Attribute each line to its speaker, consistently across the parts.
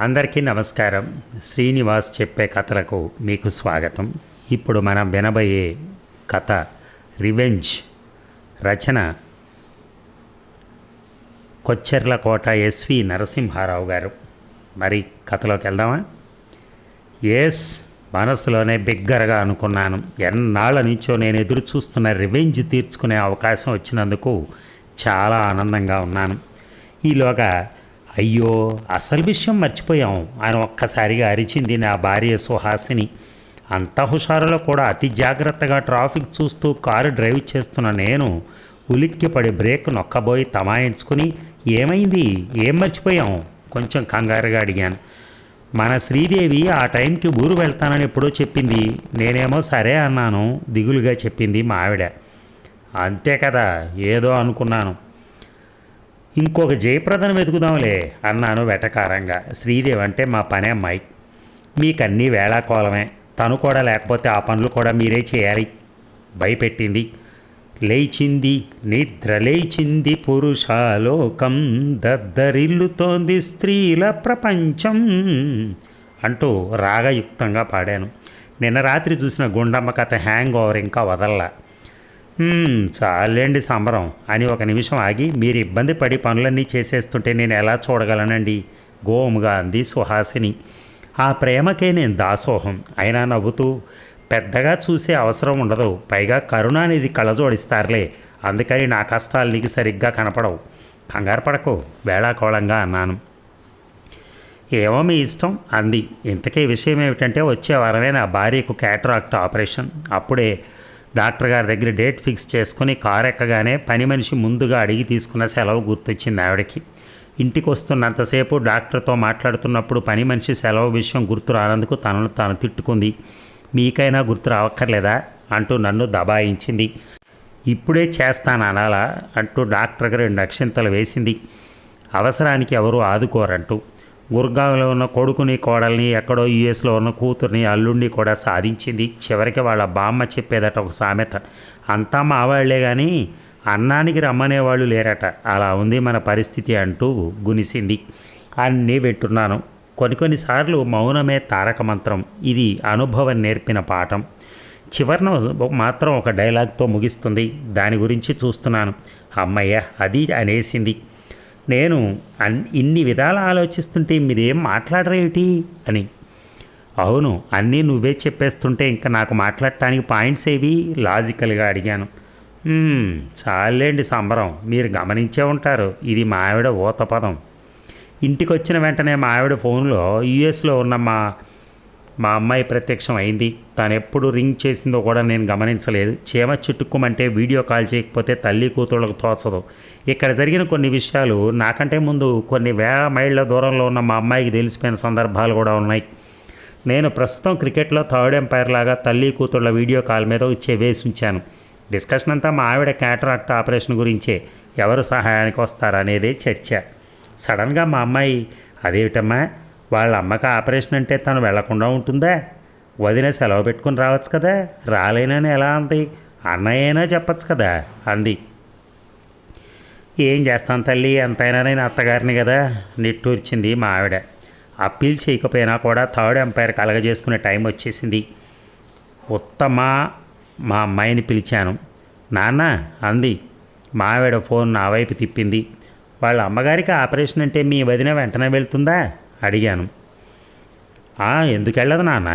Speaker 1: అందరికీ నమస్కారం. శ్రీనివాస్ చెప్పే కథలకు మీకు స్వాగతం. ఇప్పుడు మనం వినబోయే కథ రివెంజ్. రచన కొచ్చెర్ల కోట ఎస్వి నరసింహారావు గారు. మరి కథలోకి వెళ్దామా? ఎస్ మనసులోనే బిగ్గరగా అనుకున్నాను. ఎన్నాళ్ళ నుంచో నేను ఎదురు చూస్తున్న రివెంజ్ తీర్చుకునే అవకాశం వచ్చినందుకు చాలా ఆనందంగా ఉన్నాను. ఈలోగా అయ్యో అసలు విషయం మర్చిపోయాం. ఆయన ఒక్కసారిగా అరిచింది నా భార్య సుహాసిని. అంత హుషారులో కూడా అతి జాగ్రత్తగా ట్రాఫిక్ చూస్తూ కారు డ్రైవ్ చేస్తున్న నేను ఉలిక్కిపడి బ్రేక్ నొక్కబోయి తమాయించుకుని ఏమైంది? ఏం మర్చిపోయాం? కొంచెం కంగారుగా అడిగాను. మన శ్రీదేవి ఆ టైంకి ఊరు వెళ్తానని ఎప్పుడో చెప్పింది. నేనేమో సరే అన్నాను దిగులుగా చెప్పింది మా ఆవిడ. అంతే కదా ఏదో అనుకున్నాను. ఇంకొక జయప్రదను వెతుకుదాంలే అన్నాను వెటకారంగా. శ్రీదేవి అంటే మా పనే అమ్మాయి. మీకన్నీ వేళాకోలమే తను కూడా లేకపోతే ఆ పనులు కూడా మీరే చేయాలి. భయపెట్టింది. లేచింది నిద్ర లేచింది పురుషాలోకం. దద్దరిల్లుతోంది స్త్రీల ప్రపంచం అంటూ రాగయుక్తంగా పాడాను. నిన్న రాత్రి చూసిన గుండమ్మ కథ హ్యాంగ్ ఓవర్ ఇంకా వదల్లా. చాలండి సంబరం. అని ఒక నిమిషం ఆగి మీరు ఇబ్బంది పడి పనులన్నీ చేసేస్తుంటే నేను ఎలా చూడగలనండి? గోముగా అంది సుహాసిని. ఆ ప్రేమకే నేను దాసోహం. అయినా నవ్వుతూ పెద్దగా చూసే అవసరం ఉండదు. పైగా కరుణ అనేది కళ్ళజోడిస్తారులే. అందుకని నా కష్టాలు నీకు సరిగ్గా కనపడవు. కంగారు పడకు వేళాకోళంగా అన్నాను. ఏమో మీ ఇష్టం అంది. ఇంతకీ విషయం ఏమిటంటే వచ్చే వారమే నా భార్యకు క్యాటరాక్ట్ ఆపరేషన్. అప్పుడే డాక్టర్ గారి దగ్గర డేట్ ఫిక్స్ చేసుకుని కారు ఎక్కగానే పని మనిషి ముందుగా అడిగి తీసుకున్న సెలవు గుర్తొచ్చింది ఆవిడకి. ఇంటికి వస్తున్నంతసేపు డాక్టర్తో మాట్లాడుతున్నప్పుడు పని మనిషి సెలవు విషయం గుర్తు రానందుకు తనను తాను తిట్టుకుంది. మీకైనా గుర్తు రావక్కర్లేదా? అంటూ నన్ను దబాయించింది. ఇప్పుడే చేస్తాను అనాలా? అంటూ డాక్టర్కి రెండు అక్షింతలు వేసింది. అవసరానికి ఎవరు ఆదుకోరంటూ గుర్గాంలో ఉన్న కొడుకుని కోడల్ని ఎక్కడో యుఎస్లో ఉన్న కూతుర్ని అల్లుడిని కూడా సాధించింది. చివరికి వాళ్ళ బామ్మ చెప్పేదట ఒక సామెత. అంతా మా వాళ్ళే కానీ అన్నానికి రమ్మనేవాళ్ళు లేరట. అలా ఉంది మన పరిస్థితి అంటూ గునిసింది. అన్నీ వింటున్నాను. కొన్ని కొన్నిసార్లు మౌనమే తారక మంత్రం. ఇది అనుభవం నేర్పిన పాఠం. చివరిన మాత్రం ఒక డైలాగ్తో ముగిస్తుంది. దాని గురించి చూస్తున్నాను. అమ్మయ్య అది అనేసింది. నేను అన్ ఇన్ని విధాలు ఆలోచిస్తుంటే మీరేం మాట్లాడరేమిటి అని. అవును అన్నీ నువ్వే చెప్పేస్తుంటే ఇంకా నాకు మాట్లాడటానికి పాయింట్స్ ఏవి? లాజికల్గా అడిగాను. చాలేండి సంబరం మీరు గమనించే ఉంటారు ఇది మా ఆవిడ ఊత పదం. ఇంటికి వచ్చిన వెంటనే మా ఆవిడ ఫోన్లో యుఎస్లో ఉన్న మా మా అమ్మాయి ప్రత్యక్షం అయింది. తను ఎప్పుడు రింగ్ చేసిందో కూడా నేను గమనించలేదు. చీమ చుట్టుకోమంటే వీడియో కాల్ చేయకపోతే తల్లి కూతుళ్ళకు తోచదు. ఇక్కడ జరిగిన కొన్ని విషయాలు నాకంటే ముందు కొన్ని వేల మైళ్ళ దూరంలో ఉన్న మా అమ్మాయికి తెలిసిపోయిన సందర్భాలు కూడా ఉన్నాయి. నేను ప్రస్తుతం క్రికెట్లో థర్డ్ ఎంపైర్ లాగా తల్లి కూతుళ్ళ వీడియో కాల్ మీద చెవేసి ఉంచాను. డిస్కషన్ అంతా మా ఆవిడ క్యాటరాక్ట్ ఆపరేషన్ గురించే. ఎవరు సహాయానికి వస్తారనేదే చర్చ. సడన్గా మా అమ్మాయి అదేమిటమ్మా? వాళ్ళ అమ్మకి ఆపరేషన్ అంటే తను వెళ్ళకుండా ఉంటుందా? వదిన సెలవు పెట్టుకుని రావచ్చు కదా? రాలేనని ఎలా అంది? అన్నయ్యైనా చెప్పచ్చు కదా? అంది. ఏం చేస్తాను తల్లి? ఎంతైనా నేను అత్తగారిని కదా? నిట్టూర్చింది మా ఆవిడ అప్పీల్ చేయకపోయినా కూడా థర్డ్ ఎంపైర్ కలగజేసుకునే టైం వచ్చేసింది. ఉత్తమ మా అమ్మాయిని పిలిచాను. నాన్న అంది. మా ఆవిడ ఫోన్ నా వైపు తిప్పింది. వాళ్ళ అమ్మగారికి ఆపరేషన్ అంటే మీ వదిన వెంటనే వెళ్తుందా? అడిగాను. ఎందుకు వెళ్ళదు నాన్న?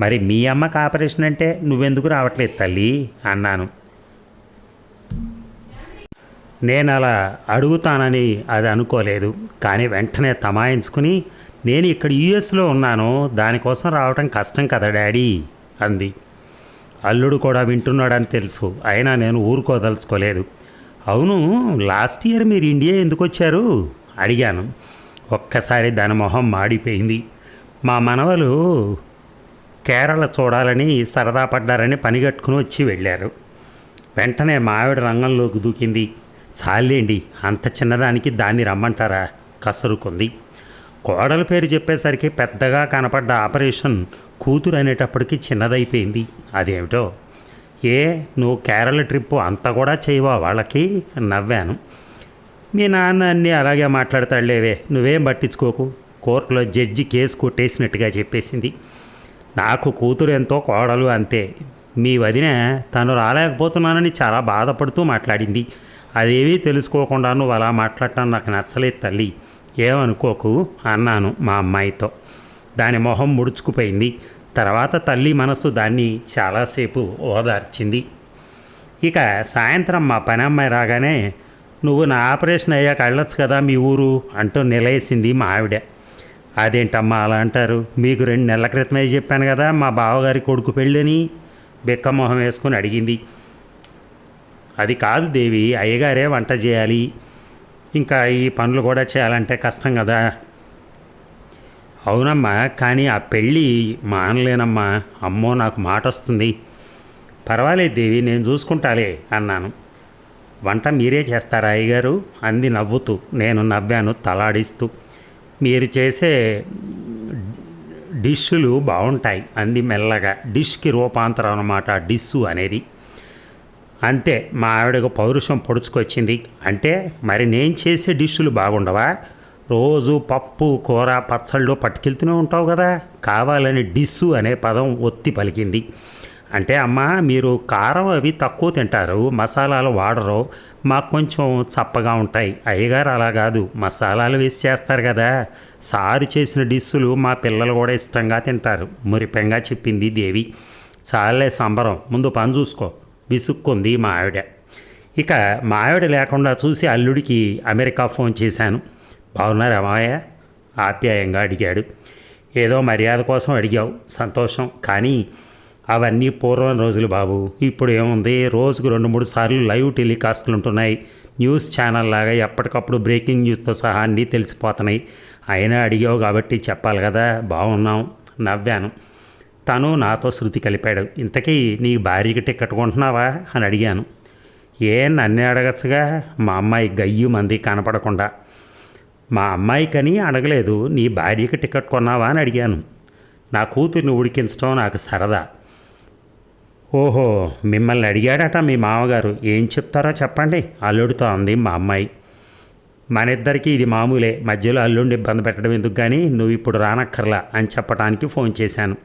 Speaker 1: మరి మీ అమ్మకి ఆపరేషన్ అంటే నువ్వెందుకు రావట్లేదు తల్లి? అన్నాను. నేను అలా అడుగుతానని అది అనుకోలేదు. కానీ వెంటనే తమాయించుకుని నేను ఇక్కడ యుఎస్లో ఉన్నాను. దానికోసం రావటం కష్టం కదా డాడీ అంది. అల్లుడు కూడా వింటున్నాడని తెలుసు. అయినా నేను ఊరుకోదలుచుకోలేదు. అవును లాస్ట్ ఇయర్ మీరు ఇండియా ఎందుకు వచ్చారు? అడిగాను. ఒక్కసారి దాని మొహం మాడిపోయింది. మా మనవలు కేరళ చూడాలని సరదా పడ్డారని పనిగట్టుకుని వచ్చి వెళ్ళారు. వెంటనే మావిడ రంగంలోకి దూకింది. చాలేండి అంత చిన్నదానికి దాన్ని రమ్మంటారా? కసరుకుంది. కోడల పేరు చెప్పేసరికి పెద్దగా కనపడ్డ ఆపరేషన్ కూతురు అనేటప్పటికి చిన్నదైపోయింది. అదేమిటో? ఏ నువ్వు కేరళ ట్రిప్ అంత కూడా చేయవా వాళ్ళకి? నవ్వాను. మీ నాన్న అన్నీ అలాగే మాట్లాడతాడులేవే నువ్వేం పట్టించుకోకు. కోర్టులో జడ్జి కేసు కొట్టేసినట్టుగా చెప్పేసింది. నాకు కూతురు ఎంతో కోడలు అంతే. మీ వదిన తను రాలేకపోతున్నానని చాలా బాధపడుతూ మాట్లాడింది. అదేమీ తెలుసుకోకుండా నువ్వు అలా మాట్లాడటం నాకు నచ్చలేదు తల్లి. ఏమనుకోకు అన్నాను మా అమ్మాయితో. దాని మొహం ముడుచుకుపోయింది. తర్వాత తల్లి మనస్సు దాన్ని చాలాసేపు ఓదార్చింది. ఇక సాయంత్రం మా పని అమ్మాయి రాగానే నువ్వు నా ఆపరేషన్ అయ్యాక వెళ్ళొచ్చు కదా మీ ఊరు అంటూ నిలయేసింది మా ఆవిడ. అదేంటమ్మా అలా అంటారు? మీకు రెండు నెలల క్రితమే చెప్పాను కదా మా బావగారి కొడుకు పెళ్ళని బిక్కమొహం వేసుకుని అడిగింది. అది కాదు దేవి అయ్యగారే వంట చేయాలి. ఇంకా ఈ పనులు కూడా చేయాలంటే కష్టం కదా. అవునమ్మా కానీ ఆ పెళ్ళి మానలేనమ్మా. అమ్మో నాకు మాట వస్తుంది పర్వాలేదు దేవి నేను చూసుకుంటాలే అన్నాను. వంట మీరే చేస్తారా అయ్యగారు? అంది నవ్వుతూ. నేను నవ్వాను తలాడిస్తూ. మీరు చేసే డిష్షులు బాగుంటాయి అంది మెల్లగా. డిష్కి రూపాంతరం అన్నమాట డిస్సు అనేది. అంతే మా ఆవిడకు పౌరుషం పొడుచుకొచ్చింది. అంటే మరి నేను చేసే డిష్లు బాగుండవా? రోజు పప్పు కూర పచ్చళ్ళు పట్టుకెళ్తూనే ఉంటావు కదా? కావాలని డిస్సు అనే పదం ఒత్తి పలికింది. అంటే అమ్మ మీరు కారం అవి తక్కువ తింటారు మసాలాలు వాడరు మాకు కొంచెం చప్పగా ఉంటాయి. అయ్యగారు అలా కాదు మసాలాలు వేసి చేస్తారు కదా. సారు చేసిన డిస్సులు మా పిల్లలు కూడా ఇష్టంగా తింటారు. మురిపెంగా చెప్పింది దేవి. చాలే సంబరం ముందు పని చూసుకో విసుక్కుంది మా ఆవిడ. ఇక మా ఆవిడ లేకుండా చూసి అల్లుడికి అమెరికా ఫోన్ చేశాను. బాగున్నారా మావయ్య? ఆప్యాయంగా అడిగాడు. ఏదో మర్యాద కోసం అడిగావు. సంతోషం. కానీ అవన్నీ పూర్వం రోజులు బాబు. ఇప్పుడు ఏముంది? రోజుకు రెండు మూడు సార్లు లైవ్ టెలికాస్ట్లు ఉంటున్నాయి. న్యూస్ ఛానల్ లాగా ఎప్పటికప్పుడు బ్రేకింగ్ న్యూస్తో సహా అన్నీ తెలిసిపోతున్నాయి. అయినా అడిగావు కాబట్టి చెప్పాలి కదా. బాగున్నాం. నవ్వాను. తను నాతో శృతి కలిపాడు. ఇంతకీ నీ భార్యకి టికెట్ కొంటున్నావా? అని అడిగాను. ఏ నన్నే అడగచ్చుగా? మా అమ్మాయి గయ్యు మంది కనపడకుండా. మా అమ్మాయికని అడగలేదు. నీ భార్యకి టికెట్ కొన్నావా? అని అడిగాను. నా కూతుర్ని ఉడికించడం నాకు సరదా. ఓహో మిమ్మల్ని అడిగాడట మీ మామగారు. ఏం చెప్తారో చెప్పండి అల్లుడితో అంది మా అమ్మాయి. మన ఇద్దరికీ ఇది మామూలే మధ్యలో అల్లుండి ఇబ్బంది పెట్టడం ఎందుకు కానీ నువ్వు ఇప్పుడు రానక్కర్లా అని చెప్పడానికి ఫోన్ చేశాను.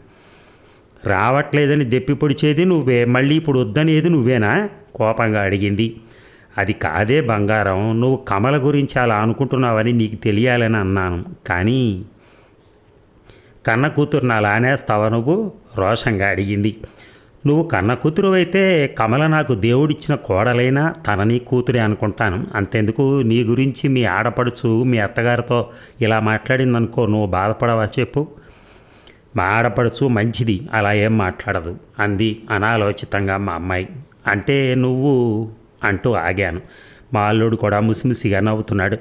Speaker 1: రావట్లేదని దెప్పి పొడిచేది నువ్వే మళ్ళీ ఇప్పుడు వద్దనేది నువ్వేనా? కోపంగా అడిగింది. అది కాదే బంగారం నువ్వు కమల గురించి అలా అనుకుంటున్నావని నీకు తెలియాలని అన్నాను. కానీ కన్న కూతురు నా లానేస్తావా నువ్వు? రోషంగా అడిగింది. నువ్వు కన్న కూతురు అయితే కమల నాకు దేవుడిచ్చిన కోడలైనా తన నీ కూతురే అనుకుంటాను. అంతెందుకు నీ గురించి మీ ఆడపడుచు మీ అత్తగారితో ఇలా మాట్లాడిందనుకో నువ్వు బాధపడవా చెప్పు? మా ఆడపడుచు మంచిది అలా ఏం మాట్లాడదు అంది అనాలోచితంగా మా అమ్మాయి. అంటే నువ్వు అంటూ ఆగాను. మా అల్లుడు కూడా ముసిముసిగా నవ్వుతున్నాడు.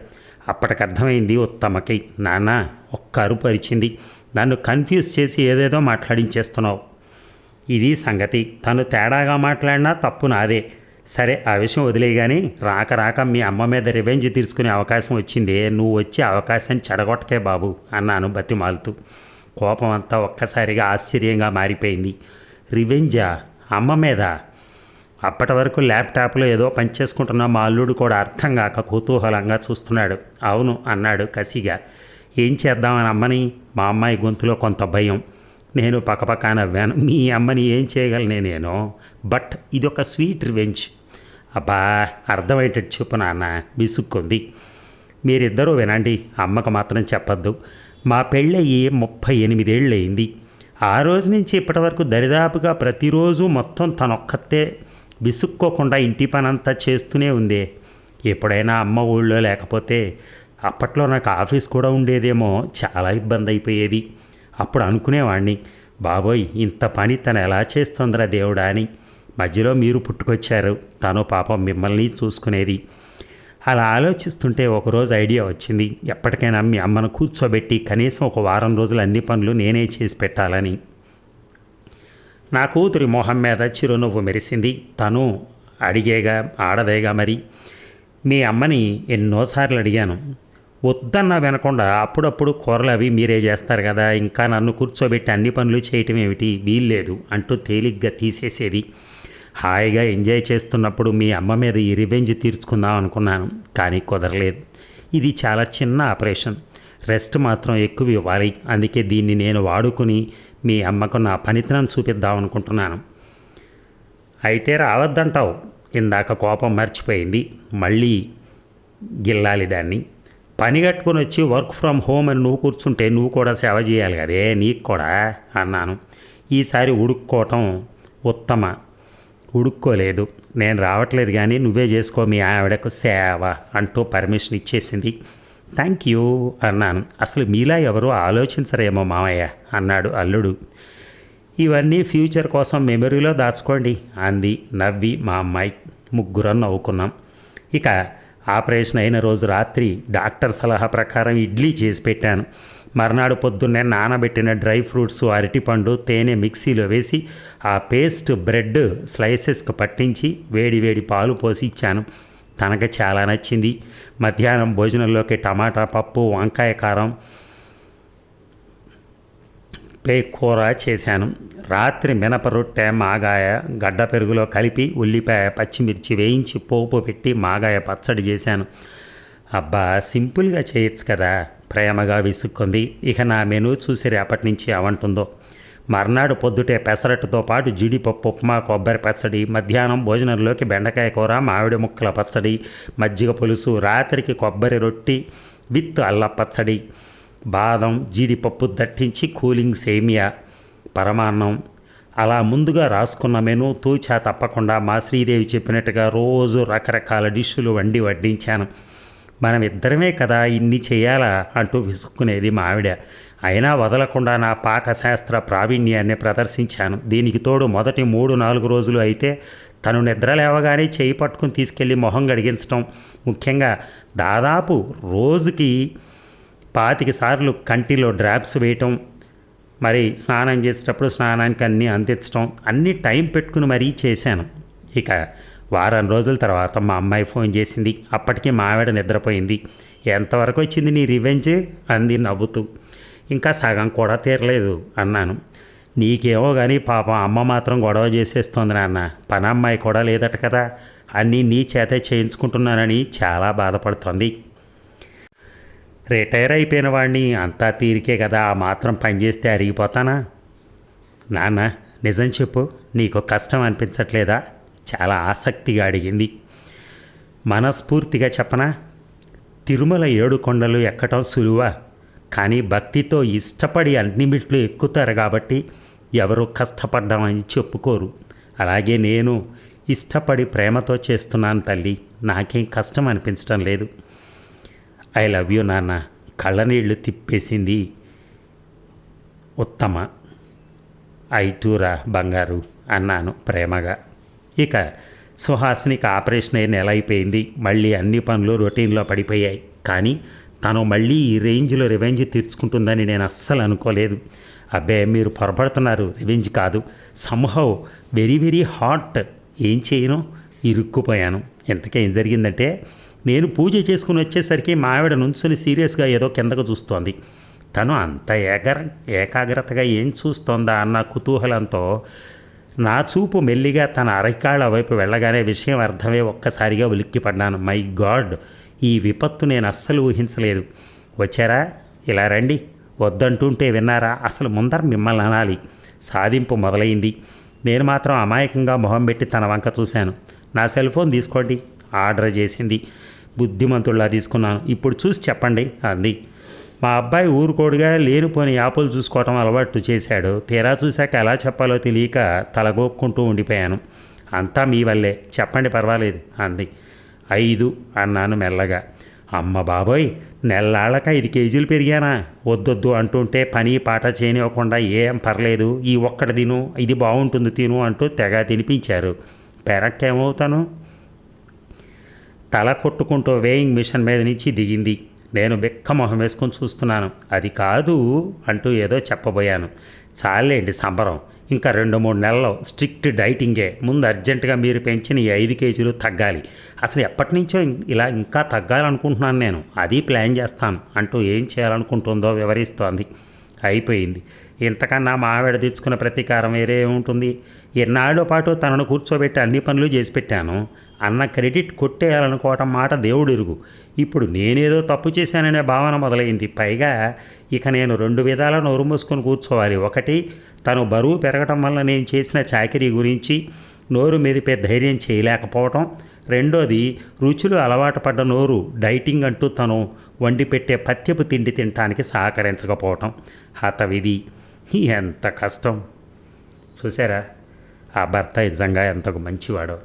Speaker 1: అప్పటికి అర్థమైంది ఉత్తమకి నాన్న ఒక్క అరుపు అరిచింది. నన్ను కన్ఫ్యూజ్ చేసి ఏదేదో మాట్లాడించేస్తున్నావు. ఇది సంగతి. తను తేడాగా మాట్లాడినా తప్పు నాదే. సరే ఆ విషయం వదిలే కానీ రాక రాక మీ అమ్మ మీద రివెంజ్ తీసుకునే అవకాశం వచ్చిందే. నువ్వు వచ్చే అవకాశం చెడగొట్టకే బాబు అన్నాను బతిమాలుతూ. కోపం అంతా ఒక్కసారిగా ఆశ్చర్యంగా మారిపోయింది. రివెంజా? అమ్మ మీద? అప్పటి వరకు ల్యాప్టాప్లో ఏదో పనిచేసుకుంటున్న మా అల్లుడు కూడా అర్థం కాక కుతూహలంగా చూస్తున్నాడు. అవును అన్నాడు కసిగా. ఏం చేద్దామని అమ్మని? మా అమ్మాయి గొంతులో కొంత భయం. నేను పక్కపక్కన వెన. మీ అమ్మని ఏం చేయగలనే నేను? బట్ ఇది ఒక స్వీట్ రివెంజ్. అబ్బా అర్థమయ్యేటట్టు చెప్పు నాన్న విసుక్కుంది. మీరిద్దరూ వినండి అమ్మకు మాత్రం చెప్పొద్దు. మా పెళ్ళయ్యి ముప్పై ఎనిమిదేళ్ళు అయింది ఆ రోజు నుంచి ఇప్పటివరకు దరిదాపుగా ప్రతిరోజు మొత్తం తనొక్కతే విసుక్కోకుండా ఇంటి పనంతా చేస్తూనే ఉందే. ఎప్పుడైనా అమ్మ ఊళ్ళో లేకపోతే అప్పట్లో నాకు ఆఫీస్ కూడా ఉండేదేమో చాలా ఇబ్బంది అయిపోయేది అప్పుడు అనుకునేవాడిని బాబోయ్ ఇంత పని తను ఎలా చేస్తుందిరా దేవుడా అని. మధ్యలో మీరు పుట్టుకొచ్చారు. తను పాపం మిమ్మల్ని చూసుకునేది. అలా ఆలోచిస్తుంటే ఒకరోజు ఐడియా వచ్చింది. ఎప్పటికైనా మీ అమ్మను కూర్చోబెట్టి కనీసం ఒక వారం రోజులు అన్ని పనులు నేనే చేసి పెట్టాలని. నా కూతురి మొహం మీద చిరునవ్వు మెరిసింది. తను అడిగేగా ఆడదేగా మరి. మీ అమ్మని ఎన్నోసార్లు అడిగాను. వద్దన్నా వినకుండా అప్పుడప్పుడు కూరలు అవి మీరే చేస్తారు కదా ఇంకా నన్ను కూర్చోబెట్టి అన్ని పనులు చేయటం ఏమిటి? వీల్లేదు అంటూ తేలిగ్గా తీసేసేది. హాయిగా ఎంజాయ్ చేస్తున్నప్పుడు మీ అమ్మ మీద ఈ రివెంజ్ తీర్చుకుందాం అనుకున్నాను కానీ కుదరలేదు. ఇది చాలా చిన్న ఆపరేషన్. రెస్ట్ మాత్రం ఎక్కువ ఇవ్వాలి. అందుకే దీన్ని నేను వాడుకుని మీ అమ్మకు నా పనితనం చూపిద్దాం అనుకుంటున్నాను. అయితే రావద్దంటావు. ఇందాక కోపం మర్చిపోయింది. మళ్ళీ గిల్లాలి దాన్ని. పని కట్టుకొని వచ్చి వర్క్ ఫ్రమ్ హోమ్ అని నువ్వు కూర్చుంటే నువ్వు కూడా సేవ చేయాలి కదే నీకు కూడా అన్నాను. ఈసారి ఉడుక్కోవటం ఉత్తమ. ఉడుక్కోలేదు. నేను రావట్లేదు కానీ నువ్వే చేసుకో మీ ఆవిడకు సేవ అంటూ పర్మిషన్ ఇచ్చేసింది. థ్యాంక్ యూ అన్నాను. అసలు మీలా ఎవరు ఆలోచించరేమో మామయ్య అన్నాడు అల్లుడు. ఇవన్నీ ఫ్యూచర్ కోసం మెమరీలో దాచుకోండి అంది నవ్వి మా అమ్మాయి. ముగ్గురం నవ్వుకున్నాం. ఇక ఆపరేషన్ అయిన రోజు రాత్రి డాక్టర్ సలహా ప్రకారం ఇడ్లీ చేసి పెట్టాను. మర్నాడు పొద్దున్నే నానబెట్టిన డ్రై ఫ్రూట్స్ అరటిపండు తేనె మిక్సీలో వేసి ఆ పేస్ట్ బ్రెడ్ స్లైసెస్కి పట్టించి వేడి వేడి పాలు పోసి ఇచ్చాను. తనకు చాలా నచ్చింది. మధ్యాహ్నం భోజనంలోకి టమాటా పప్పు వంకాయ కారం పే కూర చేశాను. రాత్రి మినప రొట్టె మాగాయ గడ్డ పెరుగులో కలిపి ఉల్లిపాయ పచ్చిమిర్చి వేయించి పోపు పెట్టి మాగాయ పచ్చడి చేశాను. అబ్బా సింపుల్గా చేయొచ్చు కదా. ప్రేమగా విసుక్కుంది. ఇక నా మెనూ చూసి రేపటి నుంచి అవంటుందో. మర్నాడు పొద్దుటే పెసరట్టుతో పాటు జీడిపప్పు ఉప్మా కొబ్బరి పచ్చడి మధ్యాహ్నం భోజనంలోకి బెండకాయ కూర మామిడి ముక్కల పచ్చడి మజ్జిగ పులుసు రాత్రికి కొబ్బరి రొట్టి విత్ అల్ల పచ్చడి బాదం జీడిపప్పు దట్టించి కూలింగ్ సేమియా. పరమాన్నం. అలా ముందుగా రాసుకున్న మెను తూచా తప్పకుండా మా శ్రీదేవి చెప్పినట్టుగా రోజు రకరకాల డిష్షులు వండి వడ్డించాను. మనం ఇద్దరమే కదా ఇన్ని చేయాలా అంటూ విసుక్కునేది మా ఆవిడ అయినా వదలకుండా నా పాకశాస్త్ర ప్రావీణ్యాన్ని ప్రదర్శించాను. దీనికి తోడు మొదటి మూడు నాలుగు రోజులు అయితే తను నిద్ర లేవగానే చేయి పట్టుకుని తీసుకెళ్ళి మొహం గడిగించడం ముఖ్యంగా దాదాపు రోజుకి పాతిక సార్లు కంటిలో డ్రాప్స్ వేయటం. మరి స్నానం చేసేటప్పుడు స్నానానికి అన్నీ అందించడం అన్నీ టైం పెట్టుకుని మరీ చేశాను. ఇక వారం రోజుల తర్వాత మా అమ్మాయి ఫోన్ చేసింది. అప్పటికి మావిడ నిద్రపోయింది. ఎంతవరకు వచ్చింది నీ రివెంజ్? అంది నవ్వుతూ. ఇంకా సగం కూడా తీరలేదు అన్నాను. నీకేమో కానీ పాపం అమ్మ మాత్రం గొడవ చేసేస్తోంది నాన్న. పని అమ్మాయి కూడా లేదట కదా. అన్నీ నీ చేతే చేయించుకుంటున్నానని చాలా బాధపడుతోంది. రిటైర్ అయిపోయిన వాడిని అంతా తీరికే కదా ఆ మాత్రం పనిచేస్తే అరిగిపోతానా? నాన్న నిజం చెప్పు నీకు కష్టం అనిపించట్లేదా? చాలా ఆసక్తిగా అడిగింది. మనస్ఫూర్తిగా చెప్పనా? తిరుమల ఏడు కొండలు ఎక్కటం సులువా? కానీ భక్తితో ఇష్టపడి అన్ని మెట్లు ఎక్కుతారు కాబట్టి ఎవరు కష్టపడ్డామని చెప్పుకోరు. అలాగే నేను ఇష్టపడి ప్రేమతో చేస్తున్నాను తల్లి. నాకేం కష్టం అనిపించడం లేదు. ఐ లవ్ యూ నాన్న. కళ్ళనీళ్ళు తిప్పేసింది ఉత్తమ. ఐటూరా బంగారు అన్నాను ప్రేమగా. ఇక సుహాసినికి ఆపరేషన్ అయిన నెల అయిపోయింది. మళ్ళీ అన్ని పనులు రొటీన్లో పడిపోయాయి. కానీ తను మళ్ళీ ఈ రేంజ్లో రివెంజ్ తీర్చుకుంటుందని నేను అస్సలు అనుకోలేదు. అబ్బే మీరు పొరపడుతున్నారు. రివెంజ్ కాదు. Somehow very very hot. ఏం చేయను? ఇరుక్కుపోయాను. ఇంతకేం జరిగిందంటే నేను పూజ చేసుకుని వచ్చేసరికి మా ఆవిడ నుంచుని సీరియస్గా ఏదో కిందకు చూస్తోంది. తను అంత ఏకర ఏకాగ్రతగా ఏం చూస్తోందా అన్న కుతూహలంతో నా చూపు మెల్లిగా తన అరకాళ్ళ వైపు వెళ్ళగానే విషయం అర్థమే ఒక్కసారిగా ఉలిక్కిపడ్డాను మై గాడ్! ఈ విపత్తు నేను అస్సలు ఊహించలేదు. వచ్చారా? ఇలా రండి. వద్దంటుంటే విన్నారా? అసలు ముందర మిమ్మల్ని అనాలి. సాధింపు మొదలైంది. నేను మాత్రం అమాయకంగా మొహం పెట్టి తన వంక చూశాను. నా సెల్ ఫోన్ తీసుకోండి. ఆర్డర్ చేసింది. బుద్ధిమంతుల్లా తీసుకున్నాను. ఇప్పుడు చూసి చెప్పండి అంది. మా అబ్బాయి ఊరుకోడుగా లేనిపోని యాపులు చూసుకోవటం అలవాటు చేశాడు. తీరా చూశాక ఎలా చెప్పాలో తెలియక తలగొక్కుంటూ ఉండిపోయాను. అంతా మీ వల్లే. చెప్పండి పర్వాలేదు అంది. ఐదు అన్నాను మెల్లగా. అమ్మ బాబోయ్ నెల్లాళ్ళక ఐదు కేజీలు పెరిగానా? వద్దొద్దు అంటుంటే పని పాట చేయనివ్వకుండా ఏం పర్లేదు. ఈ ఒక్కటి తిను ఇది బాగుంటుంది తిను అంటూ తెగ తినిపించారు. పెరక్కేమవుతాను? తల కొట్టుకుంటూ వేయింగ్ మిషన్ మీద నుంచి దిగింది. నేను బిక్క మొహం వేసుకొని చూస్తున్నాను. అది కాదు అంటూ ఏదో చెప్పబోయాను. చాలేండి సంబరం. ఇంకా రెండు మూడు నెలల్లో స్ట్రిక్ట్ డైటింగే. ముందు అర్జెంటుగా మీరు పెంచిన ఈ ఐదు కేజీలు తగ్గాలి. అసలు ఎప్పటి నుంచో ఇలా ఇంకా తగ్గాలనుకుంటున్నాను నేను. అది ప్లాన్ చేస్తాను అంటూ ఏం చేయాలనుకుంటుందో వివరిస్తోంది. అయిపోయింది. ఇంతకన్నా మా ఆవిడ తెచ్చుకున్న ప్రతీకారం వేరే ఉంటుంది. ఎన్నాళ్ళ పాటు తనను కూర్చోబెట్టి అన్ని పనులు చేసి పెట్టాను. అన్న క్రెడిట్ కొట్టేయాలనుకోవటం మాట దేవుడిరుగు. ఇప్పుడు నేనేదో తప్పు చేశాననే భావన మొదలైంది. పైగా ఇక నేను రెండు విధాల నోరు మూసుకొని కూర్చోవాలి. ఒకటి తను బరువు పెరగటం వల్ల నేను చేసిన చాకరీ గురించి నోరు మెదిపే ధైర్యం చేయలేకపోవటం. రెండోది రుచులు అలవాటు పడ్డ నోరు డైటింగ్ అంటూ తను వండి పెట్టే పత్యపు తిండి తినటానికి సహకరించకపోవటం హతవిధి. ఎంత కష్టం. చూసారా ఆ భర్త నిజంగా ఎంత మంచివాడో.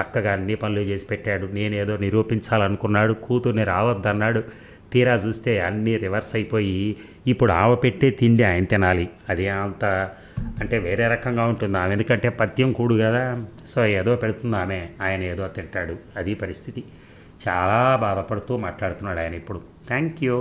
Speaker 1: చక్కగా అన్ని పనులు చేసి పెట్టాడు. నేనేదో నిరూపించాలనుకున్నాడు. కూతుర్ని రావద్దన్నాడు. తీరా చూస్తే అన్నీ రివర్స్ అయిపోయి ఇప్పుడు ఆమె పెట్టే తిండి ఆయన తినాలి. అది అంత అంటే వేరే రకంగా ఉంటుంది. ఆమె ఎందుకంటే పద్యం కూడు కదా. సో ఏదో పెడుతుంది ఆమె. ఆయన ఏదో తింటాడు. అది పరిస్థితి. చాలా బాధపడుతూ మాట్లాడుతున్నాడు ఆయన ఇప్పుడు. Thank you